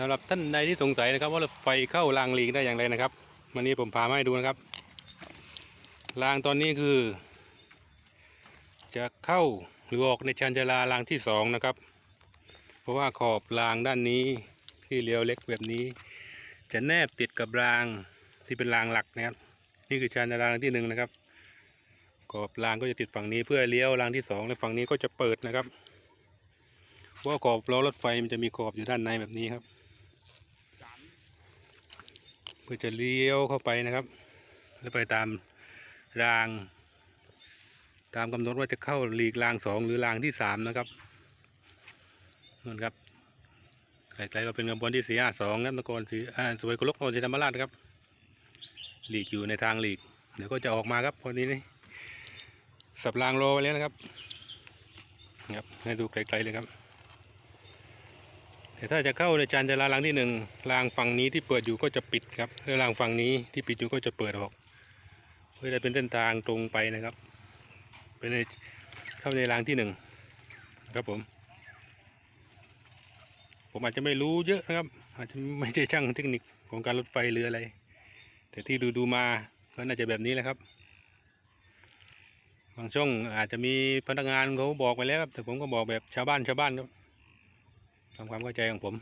สำหรับท่านใดที่สงสัยนะครับ ว่ารถไฟเข้ารางลีกได้อย่างไรนะครับวันนี้ผมพามาให้ดูนะครับ รางตอนนี้คือ จะเข้าหรือออกในชานชาลารางที่สองนะครับ เพราะว่าขอบรางด้านนี้ที่เลี้ยวเล็กแบบนี้ จะแนบติดกับรางที่เป็นรางหลักนะครับ นี่คือชานชาลารางที่หนึ่งนะครับ ขอบรางก็จะติดฝั่งนี้เพื่อเลี้ยวรางที่สองและฝั่งนี้ก็จะเปิดนะครับเพราะว่าขอบล้อรถไฟมันจะมีขอบอยู่ด้านในแบบนี้ครับ พื่อจะเลี้ยวเข้าไปนะครับ แล้วไปตามราง ตามกำหนดว่าจะเข้าหลีกรางสองหรือรางที่สามนะครับนั่นครับไกลๆก็เป็นกระบวนที่สี่ห้าสองครับนครศรีสวยกุลกนครศรีธรรมราชครับ หลีกอยู่ในทางหลีก เดี๋ยวก็จะออกมาครับพอนี้นี่สับรางรอไว้แล้วนะครับครับให้ดูไกลๆเลยครับ แต่ถ้าจะเข้าในจานจรารางที่หนึ่งรางฝั่งนี้ที่เปิดอยู่ก็จะปิดครับแล้วรางฝั่งนี้ที่ปิดอยู่ก็จะเปิดออก เพื่อจะเป็นเส้นทางตรงไปนะครับ เป็นเข้าในรางที่หนึ่งครับผม ผมอาจจะไม่รู้เยอะนะครับ อาจจะไม่ใช่ช่างเทคนิคของการรถไฟหรืออะไร แต่ที่ดูดูมาก็น่าจะแบบนี้แหละครับบางช่องอาจจะมีพนักงานเขาบอกไปแล้วครับแต่ผมก็บอกแบบชาวบ้านชาวบ้านครับ ทำความเข้าใจของผม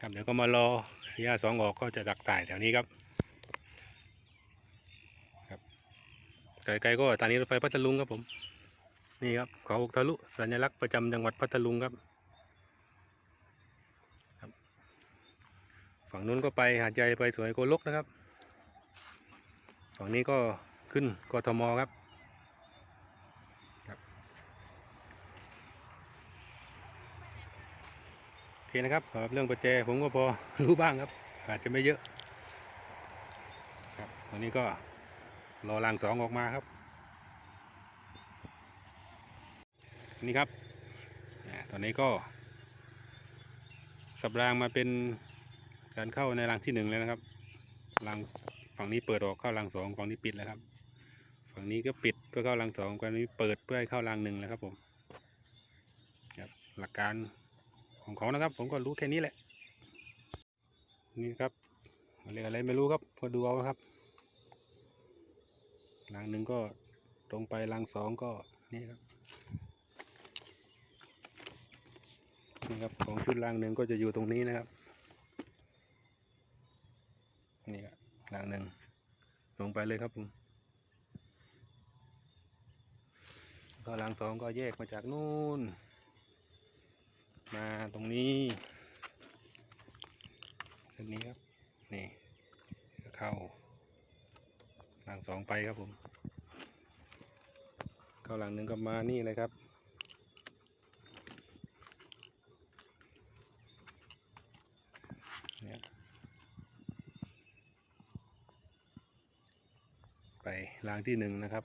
ครับเดี๋ยวก็มารอเสี่ห้าสองออกก็จะดักตายแถวนี้ครับครับไกลๆก็สถานี้รถไฟพัทลุงครับผมนี่ครับเขาอกทะลุสัญลักษณ์ประจำจังหวัดพัทลุงครับครับฝั่งนู้นก็ไปหาดใหญ่ไปสวยโกลกนะครับ ฝั่งนี้ก็ขึ้นกทมครับ โอ เคนะครับสำหรับเรื่องประแจผมก็พอรู้บ้างครับ อาจจะไม่เยอะ ครับวันนี้ก็รอรางสองออกมาครับ นี่ครับตอนนี้ก็ สับรางมาเป็นการเข้าในรางที่หนึ่งแล้วนะครับรางฝั่งนี้เปิดออกเข้ารางสองฝั่งนี้ปิดแล้วครับ ฝั่งนี้ก็ปิดเพื่อเข้ารางสองฝั่งนี้เปิดเพื่อให้เข้ารางหนึ่งแล้วครับผมครับหลักการ ของเขานะครับ ผมก็รู้แค่นี้แหละ นี่ครับเรียกอะไรไม่รู้ครับก็ดูเอาครับรางหนึ่งก็ตรงไปรางสองก็นี่ครับนี่ครับของชุดรางหนึ่งก็จะอยู่ตรงนี้นะครับ นี่ครับรางหนึ่งลงไปเลยครับผมก็รางสองก็แยกมาจากนู่น มาตรงนี้เส้นนี้ครับ นี่ เข้าหลังสองไปครับผม เข้าหลังหนึ่งก็มานี่เลยครับเนี่ยไปรางที่หนึ่งนะครับ